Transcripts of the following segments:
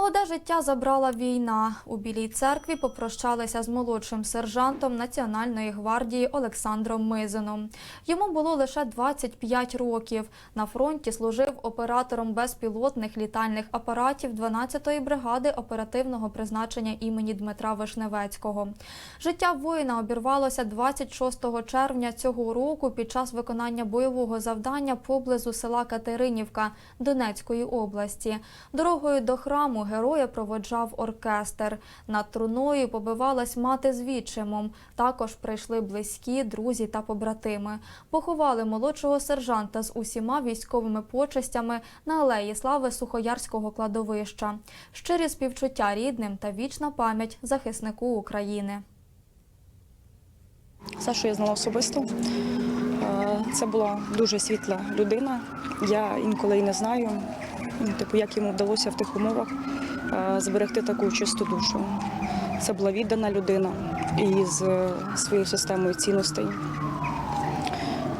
Молоде життя забрала війна. У Білій церкві попрощалися з молодшим сержантом Національної гвардії Олександром Мизином. Йому було лише 25 років. На фронті служив оператором безпілотних літальних апаратів 12-ї бригади оперативного призначення імені Дмитра Вишневецького. Життя воїна обірвалося 26 червня цього року під час виконання бойового завдання поблизу села Катеринівка Донецької області. Дорогою до храму героя проводжав оркестр. Над труною побивалась мати з відчимом. Також прийшли близькі, друзі та побратими. Поховали молодшого сержанта з усіма військовими почестями на алеї слави Сухоярського кладовища. Щирі співчуття рідним та вічна пам'ять захиснику України. Сашу я знала особисто. Е, Це була дуже світла людина. Я інколи і не знаю, ну, типу, як йому вдалося в тих умовах зберегти таку чисту душу. Це була віддана людина із е, своєю системою цінностей.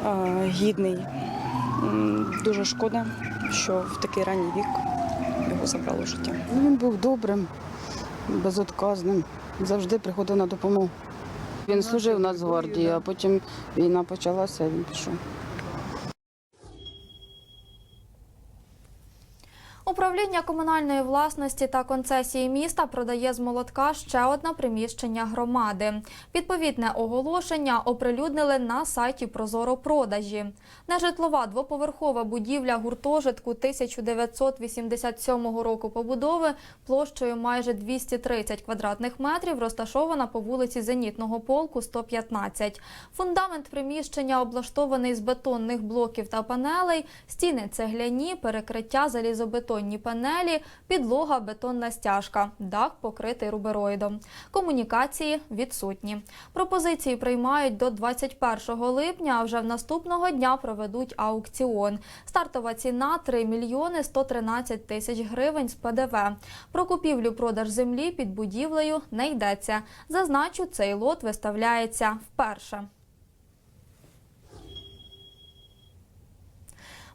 Е, Гідний. Дуже шкода, що в такий ранній вік його забрало життя. Ну, Він був добрим, безотказним, завжди приходив на допомогу. Він служив в Нацгвардії, а потім війна почалася, він пішов. Управління комунальної власності та концесії міста продає з молотка ще одне приміщення громади. Відповідне оголошення оприлюднили на сайті Прозоро продажі. Нежитлова двоповерхова будівля гуртожитку 1987 року побудови площею майже 230 квадратних метрів розташована по вулиці Зенітного полку 115. Фундамент приміщення облаштований з бетонних блоків та панелей, стіни цегляні, перекриття залізобетонні панелі, підлога бетонна стяжка, дах покритий рубероїдом. Комунікації відсутні. Пропозиції приймають до 21 липня, а вже в наступного дня проведуть аукціон. Стартова ціна 3 мільйони 113 тисяч гривень з ПДВ. Про купівлю-продаж землі під будівлею не йдеться. Зазначу, цей лот виставляється вперше.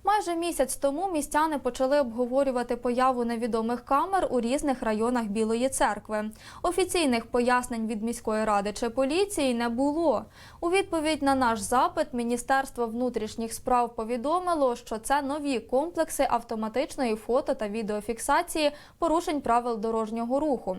Майже місяць тому містяни почали обговорювати появу невідомих камер у різних районах Білої церкви. Офіційних пояснень від міської ради чи поліції не було. У відповідь на наш запит Міністерство внутрішніх справ повідомило, що це нові комплекси автоматичної фото та відеофіксації порушень правил дорожнього руху.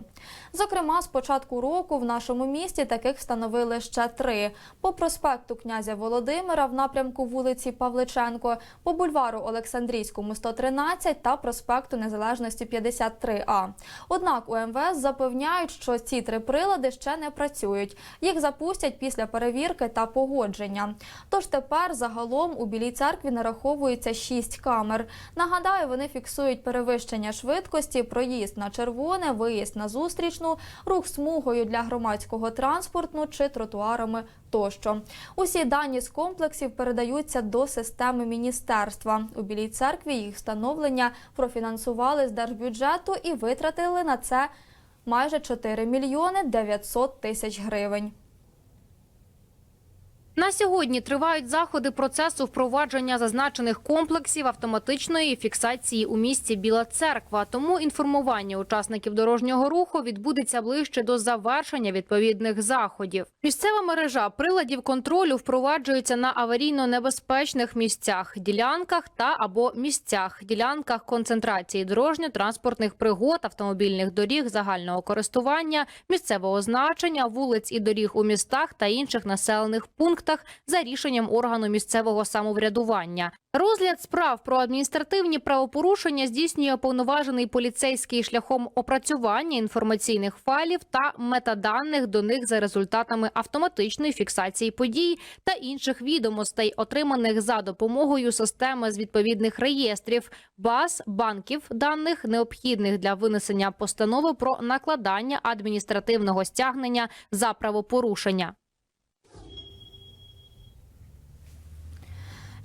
Зокрема, з початку року в нашому місті таких встановили ще три: по проспекту князя Володимира в напрямку вулиці Павличенко, по бульвару Олександрійському 113 та проспекту Незалежності 53А. Однак у МВС запевняють, що ці три прилади ще не працюють. Їх запустять після перевірки та погодження. Тож тепер загалом у Білій церкві нараховується шість камер. Нагадаю, вони фіксують перевищення швидкості, проїзд на червоне, виїзд на зустрічну, рух смугою для громадського транспорту чи тротуарами тощо. Усі дані з комплексів передаються до системи міністерства. У Білій церкві їх встановлення профінансували з держбюджету і витратили на це майже 4 мільйони 900 тисяч гривень. На сьогодні тривають заходи процесу впровадження зазначених комплексів автоматичної фіксації у місті Біла Церква. Тому інформування учасників дорожнього руху відбудеться ближче до завершення відповідних заходів. Місцева мережа приладів контролю впроваджується на аварійно небезпечних місцях, ділянках та або місцях, ділянках концентрації дорожньо-транспортних пригод, автомобільних доріг загального користування, місцевого значення, вулиць і доріг у містах та інших населених пунктах за рішенням органу місцевого самоврядування. Розгляд справ про адміністративні правопорушення здійснює повноважений поліцейський шляхом опрацювання інформаційних файлів та метаданих до них за результатами автоматичної фіксації подій та інших відомостей, отриманих за допомогою системи з відповідних реєстрів, баз, банків даних, необхідних для винесення постанови про накладання адміністративного стягнення за правопорушення.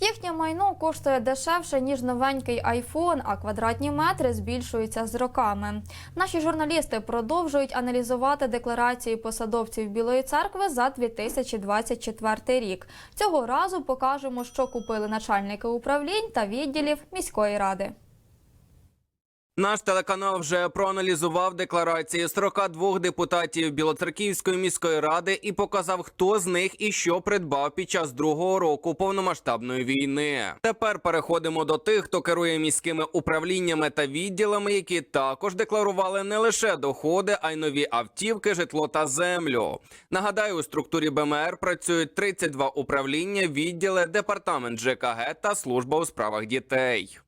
Їхнє майно коштує дешевше ніж новенький айфон, а квадратні метри збільшуються з роками. Наші журналісти продовжують аналізувати декларації посадовців Білої церкви за 2024 рік. Цього разу покажемо, що купили начальники управлінь та відділів міської ради. Наш телеканал вже проаналізував декларації 42 депутатів Білоцерківської міської ради і показав, хто з них і що придбав під час другого року повномасштабної війни. Тепер переходимо до тих, хто керує міськими управліннями та відділами, які також декларували не лише доходи, а й нові автівки, житло та землю. Нагадаю, у структурі БМР працюють 32 управління, відділи, департамент ЖКГ та служба у справах дітей.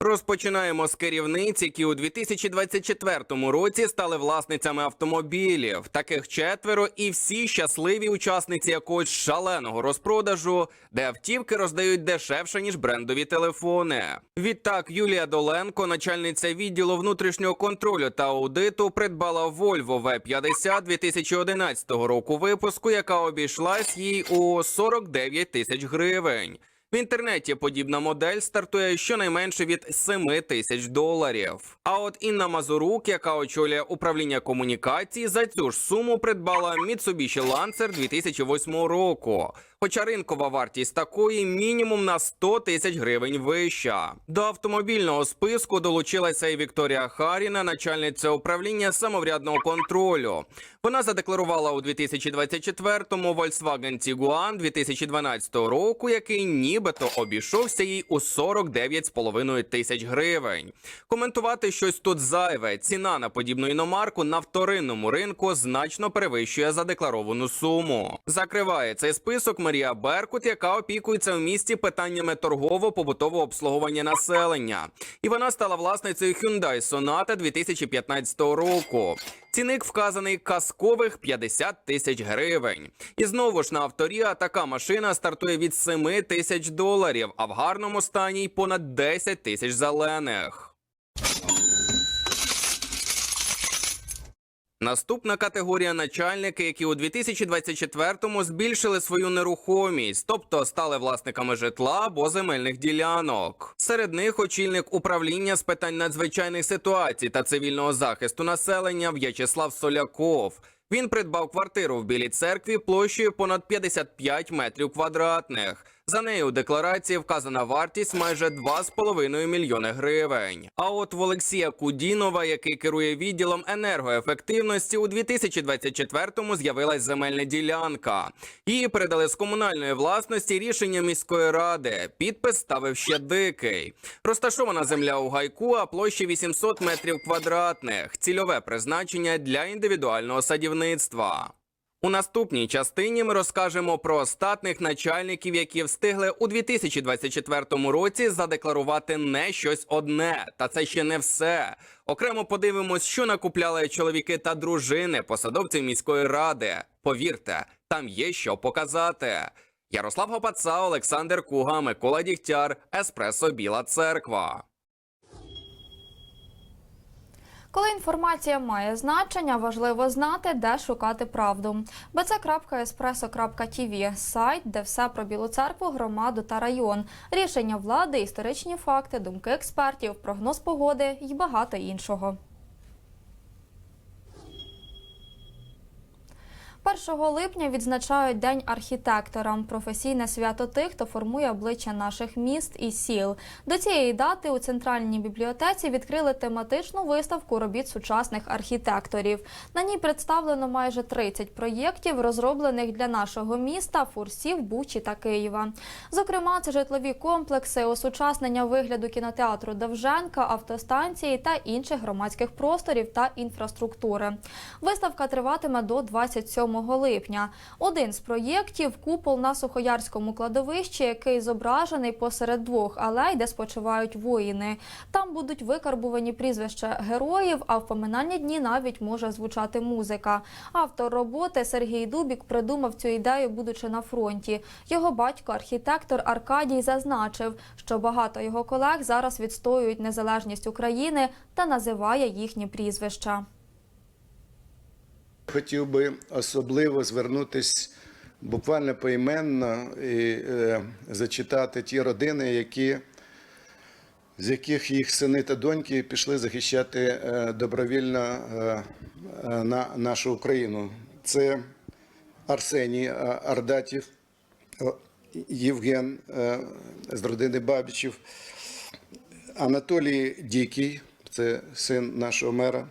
Розпочинаємо з керівниць, які у 2024 році стали власницями автомобілів. Таких четверо, і всі щасливі учасниці якогось шаленого розпродажу, де автівки роздають дешевше ніж брендові телефони. Відтак Юлія Доленко, начальниця відділу внутрішнього контролю та аудиту, придбала Volvo V50 2011 року випуску, яка обійшлась їй у 49 тисяч гривень. В інтернеті подібна модель стартує щонайменше від 7 тисяч доларів. А от Інна Мазурук, яка очолює управління комунікації, за цю ж суму придбала Mitsubishi Lancer 2008 року. Хоча ринкова вартість такої мінімум на 100 тисяч гривень вища. До автомобільного списку долучилася і Вікторія Харіна, начальниця управління самоврядного контролю. Вона задекларувала у 2024-му Volkswagen Tiguan 2012 року, який нібито обійшовся їй у 49,5 тисяч гривень. Коментувати щось тут зайве. Ціна на подібну іномарку на вторинному ринку значно перевищує задекларовану суму. Закриває цей список Марія Беркут, яка опікується в місті питаннями торгово-побутового обслуговування населення. І вона стала власницею Hyundai Sonata 2015 року. Цінник вказаний казкових 50 тисяч гривень. І знову ж на авторія така машина стартує від 7 тисяч доларів, а в гарному стані й понад 10 тисяч зелених. Наступна категорія начальники, які у 2024-му збільшили свою нерухомість, тобто стали власниками житла або земельних ділянок. Серед них очільник управління з питань надзвичайних ситуацій та цивільного захисту населення В'ячеслав Соляков. Він придбав квартиру в Білій церкві площею понад 55 метрів квадратних. За нею у декларації вказана вартість майже 2,5 мільйони гривень. А от в Олексія Кудінова, який керує відділом енергоефективності, у 2024-му з'явилась земельна ділянка. Її передали з комунальної власності рішення міської ради. Підпис ставив ще дикий. Розташована земля у гайку, а площі 800 метрів квадратних. Цільове призначення для індивідуального садівництва. У наступній частині ми розкажемо про остатних начальників, які встигли у 2024 році задекларувати не щось одне. Та це ще не все. Окремо подивимось, що накупляли чоловіки та дружини посадовців міської ради. Повірте, там є що показати. Ярослав Гопаца, Олександр Куга, Микола Дігтяр, Еспресо Біла Церква. Коли інформація має значення, важливо знати, де шукати правду. bc.espresso.tv – сайт, де все про Білу церкву, громаду та район, рішення влади, історичні факти, думки експертів, прогноз погоди і багато іншого. 1 липня відзначають День архітектора – професійне свято тих, хто формує обличчя наших міст і сіл. До цієї дати у центральній бібліотеці відкрили тематичну виставку робіт сучасних архітекторів. На ній представлено майже 30 проєктів, розроблених для нашого міста, Фурсів, Бучі та Києва. Зокрема, це житлові комплекси, осучаснення вигляду кінотеатру Довженка, автостанції та інших громадських просторів та інфраструктури. Виставка триватиме до 27 липня. Один з проєктів купол на Сухоярському кладовищі, який зображений посеред двох алей, де спочивають воїни. Там будуть викарбувані прізвища героїв, а в поминальні дні навіть може звучати музика. Автор роботи Сергій Дубік придумав цю ідею, будучи на фронті. Його батько, архітектор Аркадій, зазначив, що багато його колег зараз відстоюють незалежність України та називає їхні прізвища. Хотів би особливо звернутися буквально поіменно і е, зачитати ті родини, які, з яких їх сини та доньки пішли захищати е, добровільно е, е, на нашу Україну. Це Арсеній е, Ардатів, Євген е, з родини Бабічів, Анатолій Дікий, це син нашого мера,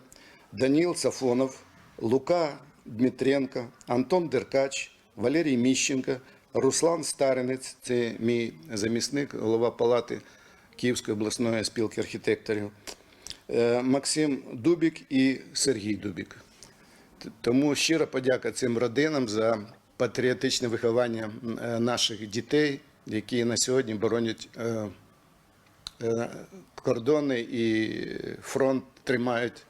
Даніл Сафонов, Лука Дмитренко, Антон Деркач, Валерій Міщенко, Руслан Старинець, це мій замісник, голова палати Київської обласної спілки архітекторів, е, Максим Дубік і Сергій Дубік. Тому щира подяка цим родинам за патріотичне виховання е, наших дітей, які на сьогодні боронять е, кордони і фронт тримають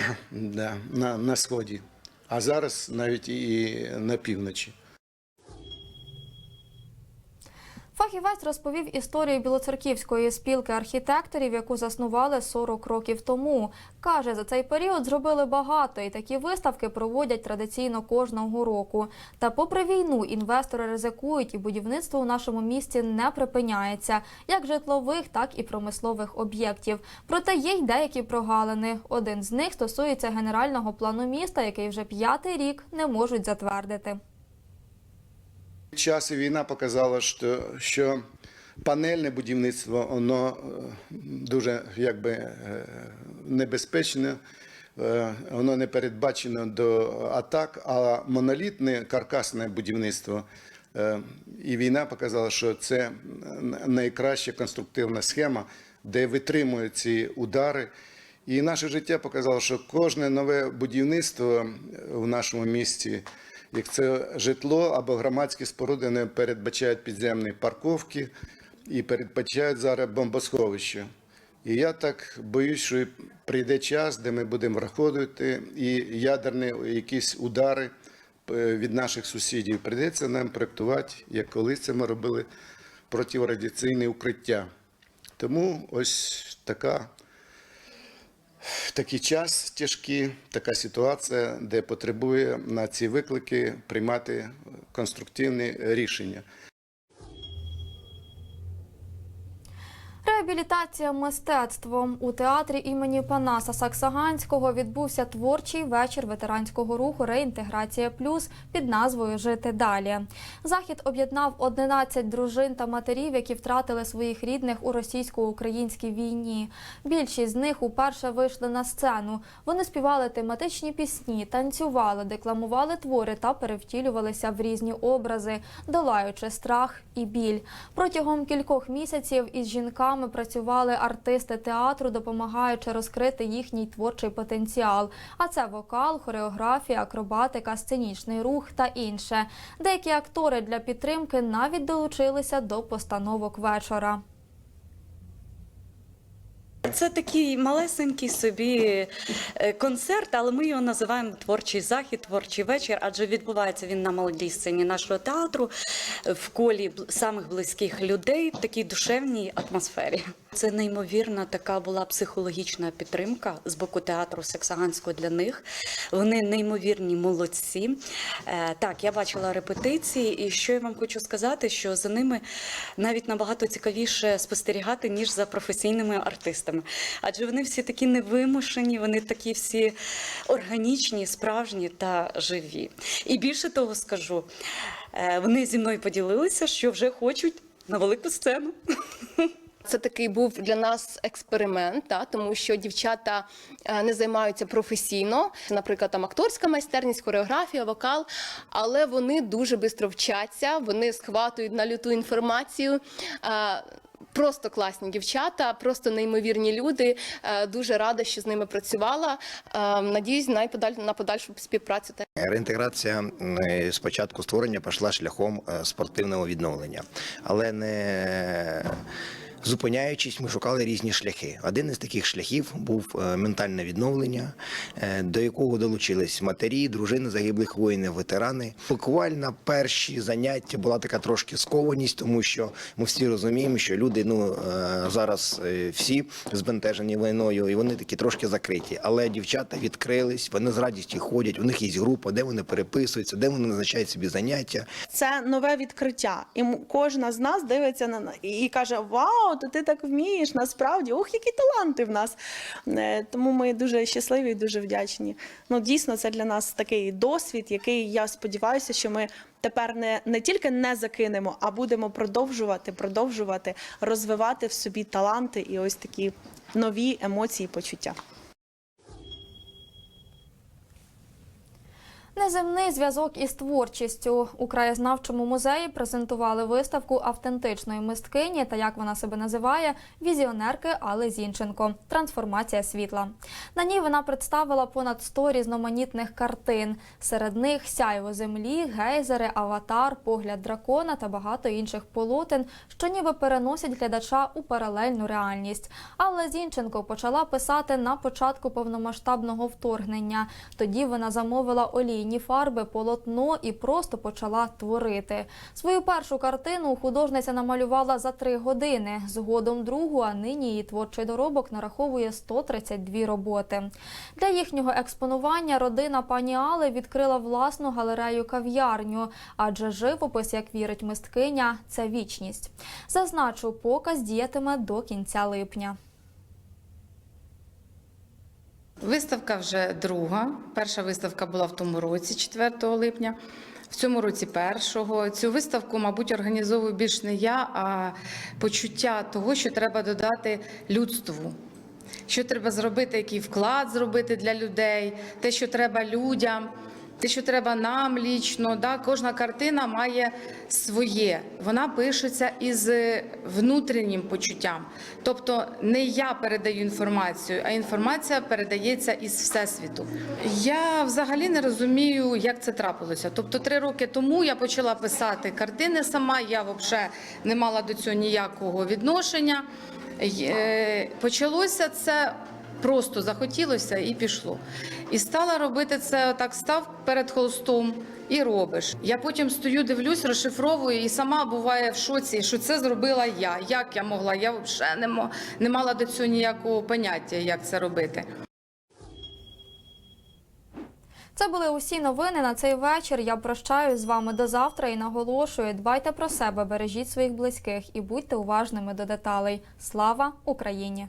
да, на, на сході, а зараз навіть і на півночі. Фахівець розповів історію Білоцерківської спілки архітекторів, яку заснували 40 років тому. Каже, за цей період зробили багато, і такі виставки проводять традиційно кожного року. Та попри війну інвестори ризикують, і будівництво у нашому місті не припиняється, як житлових, так і промислових об'єктів. Проте є й деякі прогалини. Один з них стосується генерального плану міста, який вже п'ятий рік не можуть затвердити. Час і війна показала, що, що панельне будівництво воно е, дуже якби е, небезпечне, е, воно не передбачено до атак, а монолітне каркасне будівництво. І війна показала, що це найкраща конструктивна схема, де витримують ці удари. І наше життя показало, що кожне нове будівництво в нашому місті, як це житло або громадські споруди, не передбачають підземні парковки і передбачають зараз бомбосховища. І я так боюсь, що прийде час, де ми будемо враховувати і ядерні якісь удари е, від наших сусідів. Прийдеться нам проєктувати, як колись це ми робили, протирадіаційне укриття. Тому ось така такий час тяжкий, така ситуація, де потребує на ці виклики приймати конструктивні рішення. Реабілітація мистецтвом у театрі імені Панаса Саксаганського відбувся творчий вечір ветеранського руху Реінтеграція Плюс під назвою Жити далі. Захід об'єднав 11 дружин та матерів, які втратили своїх рідних у російсько-українській війні. Більшість з них уперше вийшли на сцену. Вони співали тематичні пісні, танцювали, декламували твори та перевтілювалися в різні образи, долаючи страх і біль. Протягом кількох місяців із жінками працювали артисти театру, допомагаючи розкрити їхній творчий потенціал. А це вокал, хореографія, акробатика, сценічний рух та інше. Деякі актори для підтримки навіть долучилися до постановок вечора. Це такий малесенький собі е, концерт, але ми його називаємо творчий захід, творчий вечір, адже відбувається він на молодій сцені нашого театру в колі самих близьких людей в такій душевній атмосфері. Це неймовірна така була психологічна підтримка з боку театру Саксаганського для них. Вони неймовірні молодці. Е, Так, я бачила репетиції, і що я вам хочу сказати, що за ними навіть набагато цікавіше спостерігати, ніж за професійними артистами. Адже вони всі такі невимушені, вони такі всі органічні, справжні та живі. І більше того скажу, е, вони зі мною поділилися, що вже хочуть на велику сцену. Це такий був для нас експеримент, та, тому що дівчата е, не займаються професійно, наприклад, там акторська майстерність, хореографія, вокал, але вони дуже швидко вчаться, вони схватують на люту інформацію. Е, Просто класні дівчата, просто неймовірні люди. Е, Дуже рада, що з ними працювала. Надіюсь на подаль- на подальшу співпрацю. Реінтеграція е, з початку створення пішла шляхом спортивного відновлення, але не зупиняючись, ми шукали різні шляхи. Один із таких шляхів був е, ментальне відновлення, е, до якого долучились матері, дружини загиблих воїнів, ветерани. Буквально перші заняття була така трошки скованість, тому що ми всі розуміємо, що люди ну е, зараз всі збентежені війною, і вони такі трошки закриті. Але дівчата відкрились, вони з радістю ходять. У них є група, де вони переписуються, де вони назначають собі заняття. це нове відкриття. І кожна з нас дивиться на- і каже: Вау, вау, то ти так вмієш, насправді, ох, які таланти в нас. Е, Тому ми дуже щасливі і дуже вдячні. Ну, дійсно, це для нас такий досвід, який я сподіваюся, що ми тепер не, не тільки не закинемо, а будемо продовжувати, продовжувати розвивати в собі таланти і ось такі нові емоції, почуття. Неземний зв'язок із творчістю у краєзнавчому музеї презентували виставку автентичної мисткині та як вона себе називає візіонерки Алли Зінченко Трансформація світла. На ній вона представила понад 100 різноманітних картин. Серед них сяйво землі, гейзери, аватар, погляд дракона та багато інших полотен, що ніби переносять глядача у паралельну реальність. Алла Зінченко почала писати на початку повномасштабного вторгнення. Тоді вона замовила олійні фарби, полотно і просто почала творити. Свою першу картину художниця намалювала за три години. Згодом другу, а нині її творчий доробок нараховує 132 роботи. Для їхнього експонування родина пані Али відкрила власну галерею кав'ярню, адже живопис, як вірить мисткиня, це вічність. Зазначу, показ діятиме до кінця липня. Виставка вже друга. Перша виставка була в тому році, 4 липня. В цьому році першого. Цю виставку, мабуть, організовую більш не я, а почуття того, що треба додати людству. Що треба зробити, який вклад зробити для людей, те, що треба людям, те, що треба нам лічно. Да? Кожна картина має своє. Вона пишеться із внутрішнім почуттям. Тобто не я передаю інформацію, а інформація передається із всесвіту. Я взагалі не розумію, як це трапилося. Тобто, три роки тому я почала писати картини сама. Я взагалі не мала до цього ніякого відношення. Е, Почалося це просто захотілося і пішло. І стала робити це так, став перед холстом і робиш. Я потім стою, дивлюсь, розшифровую і сама буває в шоці, що це зробила я. Як я могла? Я взагалі не, не мала до цього ніякого поняття, як це робити. Це були усі новини на цей вечір. Я прощаюсь з вами до завтра і наголошую: дбайте про себе, бережіть своїх близьких і будьте уважними до деталей. Слава Україні!